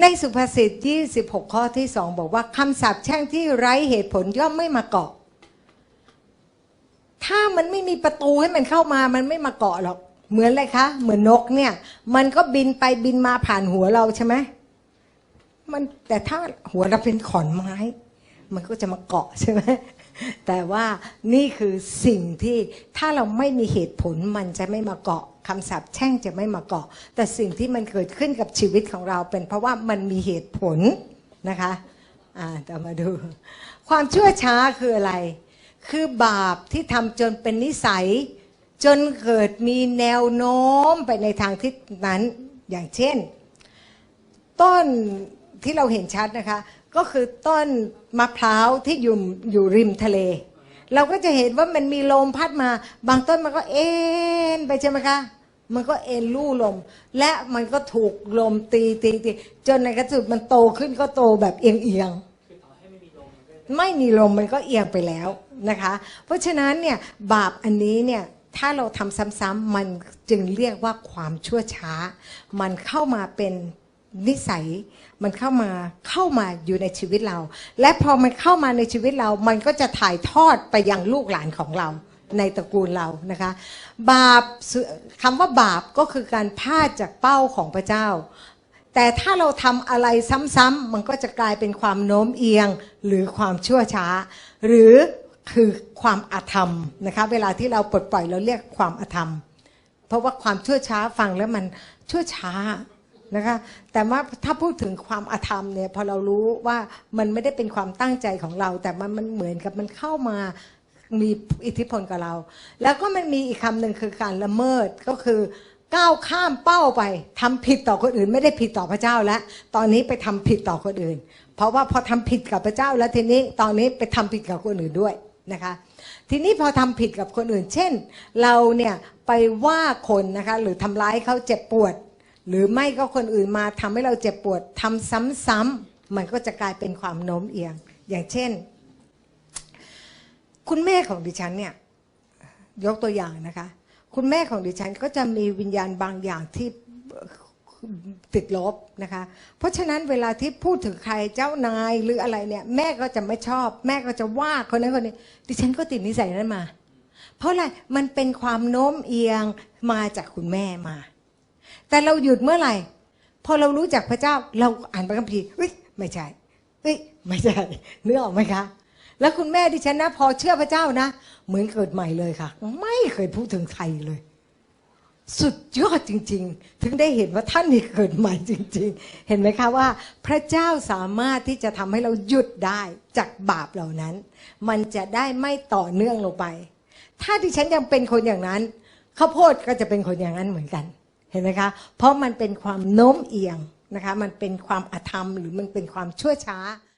ในสุภาษิต26ข้อที่2บอกว่าคำสาปแช่งที่ไร้เหตุผลย่อมไม่มาเกาะ ถ้ามันไม่มีประตูให้มันเข้ามา มันไม่มาเกาะหรอก เหมือนอะไรคะ เหมือนนกเนี่ย มันก็บินไปบินมาผ่านหัวเราใช่ไหมมันแต่ถ้าหัวเราเป็นขอนไม้ มันก็จะมาเกาะใช่ไหม แต่ว่านี่คือสิ่งที่ถ้าเราไม่มีเหตุผลมันจะไม่มาเกาะคำสาปแช่งจะไม่มาเกาะ แต่สิ่งที่มันเกิดขึ้นกับชีวิตของเราเป็นเพราะว่ามันมีเหตุผลนะคะอ่าต่มาดู ความชั่วช้าคืออะไร คือบาปที่ทำจนเป็นนิสัย จนเกิดมีแนวโน้มไปในทางทิศนั้นอย่างเช่น ต้นที่เราเห็นชัดนะคะ ก็คือต้นมะพร้าวที่อยู่อยู่ริมทะเล เราก็จะเห็นว่ามันมีลมพัดมา บางต้นมันก็เอ็นไปใช่ไหมคะ มันก็เอ็นลู่ลม และมันก็ถูกลมตีตีตีจนในกระสุดมันโตขึ้นก็โตแบบเอียงเอียงไม่มีลมมันก็เอียงไปแล้วนะคะ เพราะฉะนั้นเนี่ยบาปอันนี้เนี่ยถ้าเราทำซ้ำๆมันจึงเรียกว่าความชั่วช้า มันเข้ามาเป็น นิสัยมันเข้ามาเข้ามาอยู่ในชีวิตเรา และพอมันเข้ามาในชีวิตเรา มันก็จะถ่ายทอดไปยังลูกหลานของเราในตระกูลเรานะคะ บาปคำว่าบาปก็คือการพลาดจากเป้าของพระเจ้า แต่ถ้าเราทำอะไรซ้ำๆมันก็จะกลายเป็นความโน้มเอียงหรือความชั่วช้า หรือคือความอาธรรมนะคะเวลาที่เราปลดปล่อยเราเรียกความอาธรรม เพราะว่าความชั่วช้าฟังแล้วมันชั่วช้า นะคะ แต่ว่าถ้าพูดถึงความอาธรรมเนี่ยพอเรารู้ว่ามันไม่ได้เป็นความตั้งใจของเรา แต่มันมันเหมือนกับมันเข้ามามีอิทธิพลกับเรา แล้วก็มันมีอีกคำหนึ่งคือการละเมิดก็คือก้าวข้ามเป้าไปทำผิดต่อคนอื่น ไม่ได้ผิดต่อพระเจ้าแล้ว ตอนนี้ไปทำผิดต่อคนอื่น เพราะว่าพอทำผิดกับพระเจ้าแล้วทีนี้ตอนนี้ไปทำผิดกับคนอื่นด้วยนะคะ ทีนี้พอทำผิดกับคนอื่น เช่น เราเนี่ยไปว่าคนนะคะหรือทำร้ายเขาเจ็บปวด หรือไม่ก็คนอื่นมาทำให้เราเจ็บปวดทำซ้ำๆมันก็จะกลายเป็นความโน้มเอียง อย่างเช่น คุณแม่ของดิฉันเนี่ยยกตัวอย่างนะคะ คุณแม่ของดิฉันก็จะมีวิญญาณบางอย่างที่ติดลบนะคะ เพราะฉะนั้นเวลาที่พูดถึงใครเจ้านายหรืออะไรเนี่ยแม่ก็จะไม่ชอบ แม่ก็จะว่าคนนั้นคนนี้ ดิฉันก็ติดนิสัยนั้นมา เพราะอะไรมันเป็นความโน้มเอียงมาจากคุณแม่มา แต่เราหยุดเมื่อไหร่ พอเรารู้จักพระเจ้า เราอ่านพระคัมภีร์เฮ้ยไม่ใช่เฮ้ยไม่ใช่เนื้อออกไหมคะ แล้วคุณแม่ดิฉันนะ พอเชื่อพระเจ้านะ เหมือนเกิดใหม่เลยค่ะ ไม่เคยพูดถึงใครเลย สุดยอดจริง ๆ ถึงได้เห็นว่าท่านนี่เกิดใหม่จริง ๆ เห็นไหมคะว่า พระเจ้าสามารถที่จะทำให้เราหยุดได้จากบาปเหล่านั้น มันจะได้ไม่ต่อเนื่องลงไป ถ้าดิฉันยังเป็นคนอย่างนั้นข้าวโพดก็จะเป็นคนอย่างนั้นเหมือนกัน เห็นไหมคะ เพราะมันเป็นความโน้มเอียงนะคะ มันเป็นความอธรรมหรือมันเป็นความชั่วช้า